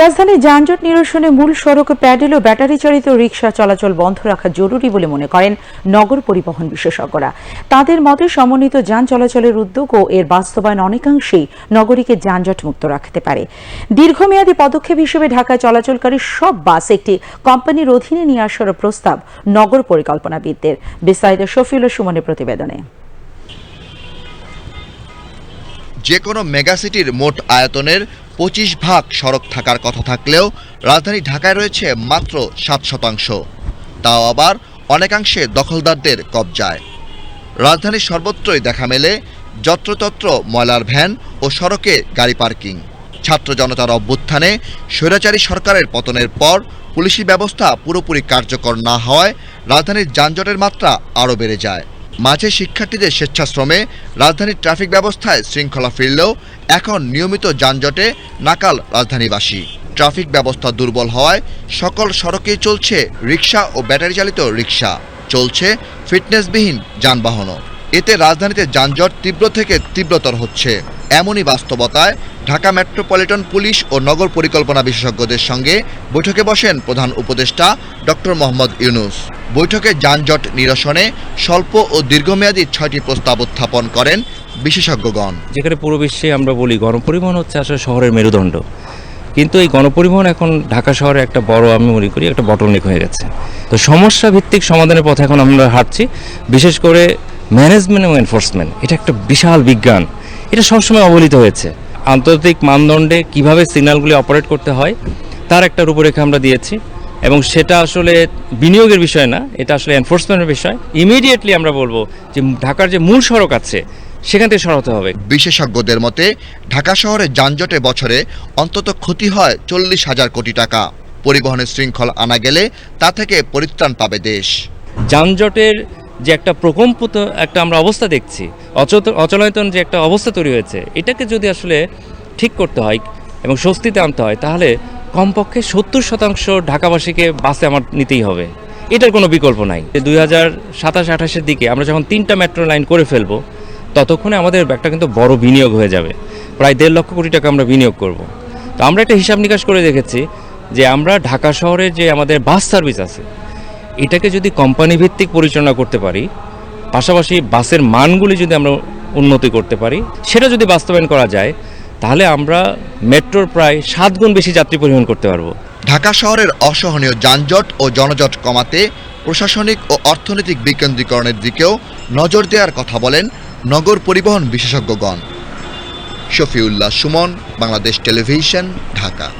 রাজধানী যানজট নিরসনে মূল সড়কে, প্যাডেল ও ব্যাটারি চালিত রিকশা চলাচল বন্ধ রাখা জরুরি বলে মনে করেন নগর পরিবহন বিশেষজ্ঞরা। তাদের মতে সমন্বিত যান চলাচলের উদ্যোগ ও এর বাস্তবায়ন অনেকাংশেই নগরীকে যানজট মুক্ত রাখতে পারে। দীর্ঘমেয়াদী পদক্ষেপ হিসেবে ঢাকায় চলাচলকারী সব বাস একটি কোম্পানির অধীনে নিয়ে আসার প্রস্তাব নগর পরিকল্পনাবিদদের। বিস্তারিত শফিউল সুমনের প্রতিবেদনে। যে কোনো মেগাসিটির মোট আয়তনের পঁচিশ ভাগ সড়ক থাকার কথা থাকলেও রাজধানী ঢাকায় রয়েছে মাত্র সাত শতাংশ। তাও আবার অনেকাংশে দখলদারদের কবজায়। রাজধানীর সর্বত্রই দেখা মেলে যত্রতত্র ময়লার ভ্যান ও সড়কে গাড়ি পার্কিং। ছাত্র জনতার অভ্যুত্থানে স্বৈরাচারী সরকারের পতনের পর পুলিশি ব্যবস্থা পুরোপুরি কার্যকর না হওয়ায় রাজধানীর যানজটের মাত্রা আরও বেড়ে যায়। মাঝে শিক্ষার্থীদের স্বেচ্ছাশ্রমে, রাজধানীর ট্রাফিক ব্যবস্থায় শৃঙ্খলা ফিরলেও এখন নিয়মিত যানজটে নাকাল রাজধানীবাসী। ট্রাফিক ব্যবস্থা দুর্বল হওয়ায় সকল সড়কেই চলছে রিক্সা ও ব্যাটারি চালিত রিক্সা চলছে ফিটনেসবিহীন যানবাহনও। এতে রাজধানীতে যানজট তীব্র থেকে তীব্রতর হচ্ছে। এমনই বাস্তবতায় ঢাকা মেট্রোপলিটন পুলিশ ও নগর পরিকল্পনা বিশেষজ্ঞদের সঙ্গে বৈঠকে বসেন প্রধান উপদেষ্টা ডক্টর মোহাম্মদ ইউনুস। বৈঠকে যানজট নিরসনে স্বল্প ও দীর্ঘমেয়াদী ছয়টি প্রস্তাব উত্থাপন করেন বিশেষজ্ঞগণ। যেখানে পুরো বিশ্বে আমরা বলি গণপরিবহন হচ্ছে আসলে শহরের মেরুদণ্ড। কিন্তু এই গণপরিবহন এখন ঢাকা শহরে একটা বড়, আমি মনে করি, একটা বটলনেক হয়ে গেছে। তো সমস্যা ভিত্তিক সমাধানের পথে এখন আমরা হাঁটছি। বিশেষ করে ম্যানেজমেন্ট এবং এনফোর্সমেন্ট এটা একটা বিশাল বিজ্ঞান। এটা সবসময় অবহেলিত হয়েছে। আন্তর্জাতিক মানদণ্ডে কীভাবে সিগন্যালগুলি অপারেট করতে হয় তার একটা রূপরেখা আমরা দিয়েছি। এবং সেটা আসলে বিনিয়োগের বিষয় না এটা আসলে এনফোর্সমেন্টের বিষয়। ইমিডিয়েটলি আমরা বলব যে ঢাকার যে মূল সড়ক আছে সেখান থেকে সরাতে হবে। বিশেষজ্ঞদের মতে ঢাকা শহরে যানজটে বছরে অন্তত ক্ষতি হয় চল্লিশ হাজার কোটি টাকা। পরিবহনের শৃঙ্খল আনা গেলে তা থেকে পরিত্রাণ পাবে দেশ। যানজটের যে একটা প্রকম্পিত একটা আমরা অবস্থা দেখছি অচলায়তন যে একটা অবস্থা তৈরি হয়েছে, এটাকে যদি আসলে ঠিক করতে হয় এবং স্বস্তিতে আনতে হয়, তাহলে কমপক্ষে সত্তর শতাংশ ঢাকাবাসীকে বাসে আমার নিতেই হবে। এটার কোনো বিকল্প নাই। যে দুই হাজার সাতাশ আঠাশের দিকে আমরা যখন তিনটা মেট্রো লাইন করে ফেলব, ততক্ষণে আমাদের একটা কিন্তু বড় বিনিয়োগ হয়ে যাবে। প্রায় দেড় লক্ষ কোটি টাকা আমরা বিনিয়োগ করব। তো আমরা একটা হিসাব নিকাশ করে দেখেছি যে আমরা ঢাকা শহরে যে আমাদের বাস সার্ভিস আছে এটাকে যদি কোম্পানি ভিত্তিক পরিচালনা করতে পারি, পাশাপাশি বাসের মানগুলি যদি আমরা উন্নতি করতে পারি, সেটা যদি বাস্তবায়ন করা যায়, তাহলে আমরা মেট্রোর প্রায় সাত গুণ বেশি যাত্রী পরিবহন করতে পারব। ঢাকা শহরের অসহনীয় যানজট ও জনজট কমাতে প্রশাসনিক ও অর্থনৈতিক বিকেন্দ্রীকরণের দিকেও নজর দেওয়ার কথা বলেন নগর পরিবহন বিশেষজ্ঞগণ। শফিউল্লাহ সুমন, বাংলাদেশ টেলিভিশন, ঢাকা।